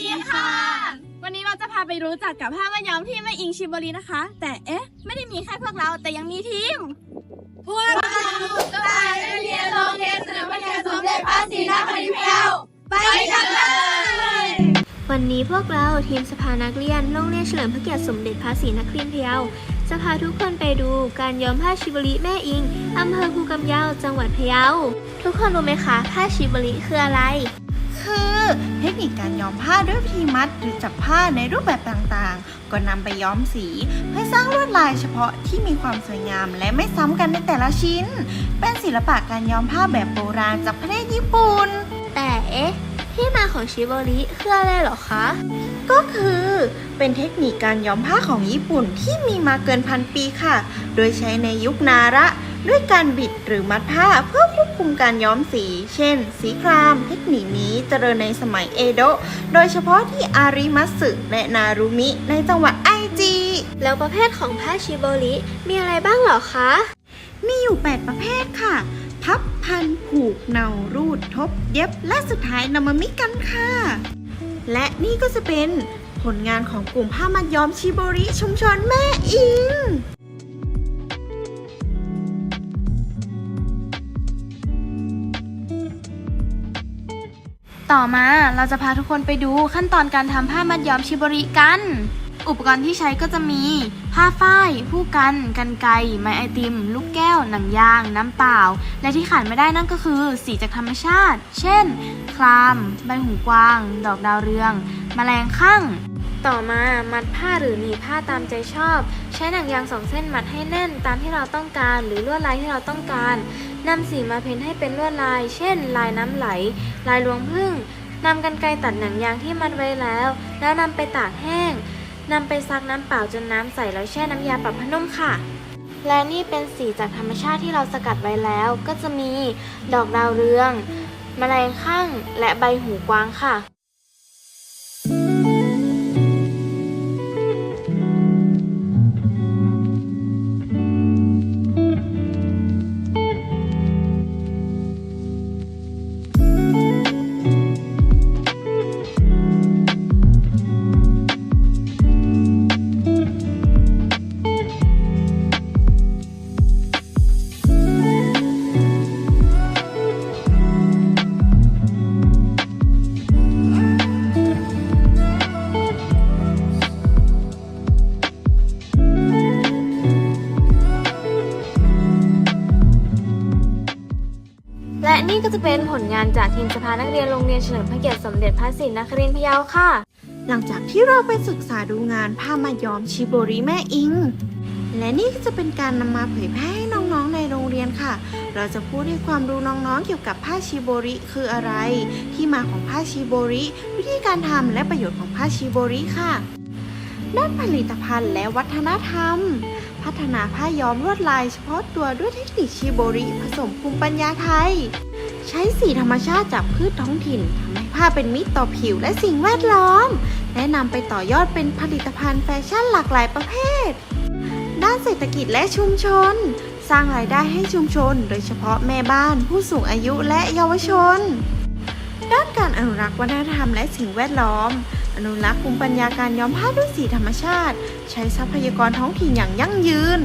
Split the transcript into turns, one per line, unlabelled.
ดีค่ะ วันนี้เราจะพาไปรู้จักกับผ้ามัดย้อมที่แม่อิงชิบรีนะคะ แต่เอ๊ะ ไม่ได้มีแค่พวกเราแต่ยังมีทีม พวกเราก็ไปเรียนโรงเรียนเสนอพระเกียรติสมเด็จพระศรีนครินทร์เพียวไปกันเลย
วันนี้พวกเราทีมสภานักเรียนโรงเรียนเฉลิมพระเกียรติสมเด็จพระศรีนครินทร์พะเยาจะพาทุกคนไปดูการย้อมผ้าชิบริแม่อิงอำเภอภูกำยาวจังหวัดพะเยาทุกคนรู้ไหมคะผ้าชิบริคืออะไร
คือ เทคนิคการย้อมผ้าด้วยวิธีมัดหรือจับผ้าในรูปแบบต่างๆ ก็นำไปย้อมสี เพื่อสร้างลวดลายเฉพาะที่มีความสวยงามและไม่ซ้ำกันในแต่ละชิ้น เป็นศิลปะการย้อมผ้าแบบโบราณจากประเทศญี่ปุ่น
แต่เอ๊ะที่มาของชิบริคืออะไรเหรอคะ
ก็คือเป็นเทคนิคการย้อมผ้าของญี่ปุ่นที่มีมาเกินพันปีค่ะ โดยใช้ในยุคนาระด้วยการบิดหรือมัดผ้าเพื่อควบคุมการย้อมสี เช่น สีคราม เทคนิคนี้เจริญในสมัยเอโดะ โดยเฉพาะที่อาริมัตสึและนารุมิ ในจังหวัดไอจิ
แล้วประเภทของผ้าชิบริมีอะไรบ้างเหรอคะ
มีอยู่ 8 ประเภทค่ะ พับพันผูกเนารูดทบ เย็บ และสุดท้ายนำมามิกกันค่ะ และนี่ก็จะเป็นผลงานของกลุ่มผ้ามัดย้อมชิโบริชุมชนแม่อิง
ต่อมาเราจะพาทุกคนไปดูขั้นตอนการทำผ้ามัดย้อมชิบริกัน อุปกรณ์ที่ใช้ก็จะมี ผ้าฝ้าย ผู้กัน กันไก ไม้ไอติม ลูกแก้ว หนังยาง น้ำเปล่า และที่ขาดไม่ได้นั่นก็คือสีจากธรรมชาติ เช่น คลาม ใบหูกวาง ดอกดาวเรืองแมลงข้าง
ต่อมามัดผ้าหรือหนีบผ้าตามใจชอบ ใช้หนังยางสองเส้นมัดให้แน่นตามที่เราต้องการหรือลวดลายที่เราต้องการนำสีมาเพ้นให้เป็นลวดลาย เช่น ลายน้ำไหล ลายรวงผึ้งนำกันไกรตัดหนังยางที่มัดไว้แล้ว แล้วนำไปตากแห้งนำไปซักน้ำเปล่าจนน้ำใสแล้วแช่น้ำยาปรับผ้านุ่มค่ะ และนี่เป็นสีจากธรรมชาติที่เราสกัดไว้แล้ว ก็จะมีดอกดาวเรือง แมลงข้างและใบหูกวางค่ะ นี่ก็จะเป็นผลงานจากทีมสภานักเรียนโรงเรียนเฉลิมพระเกียรติสมเด็จพระศรีนครินทร์พะเยาค่ะ
หลังจากที่เราไปศึกษาดูงานผ้ามัดย้อมชิโบริแม่อิง และนี่ก็จะเป็นการนำมาเผยแพร่ให้น้องๆในโรงเรียนค่ะ เราจะพูดให้ความรู้น้องๆเกี่ยวกับผ้าชิโบริคืออะไร ที่มาของผ้าชิโบริ วิธีการทำและประโยชน์ของผ้าชิโบริค่ะ ด้านผลิตภัณฑ์และวัฒนธรรม พัฒนาผ้าย้อมลวดลายเฉพาะตัวด้วยเทคนิคชิโบริผสมภูมิปัญญาไทย ใช้สีธรรมชาติจากพืชท้องถิ่นทำให้ผ้าเป็นมิตรต่อผิวและสิ่งแวดล้อมและนำไปต่อยอดเป็นผลิตภัณฑ์แฟชั่นหลากหลายประเภท ด้านเศรษฐกิจและชุมชน สร้างรายได้ให้ชุมชน โดยเฉพาะแม่บ้าน ผู้สูงอายุและเยาวชน ด้านการอนุรักษ์วัฒนธรรมและสิ่งแวดล้อม อนุรักษ์ภูมิปัญญาการย้อมผ้าด้วยสีธรรมชาติ ใช้ทรัพยากรท้องถิ่นอย่างยั่งยืน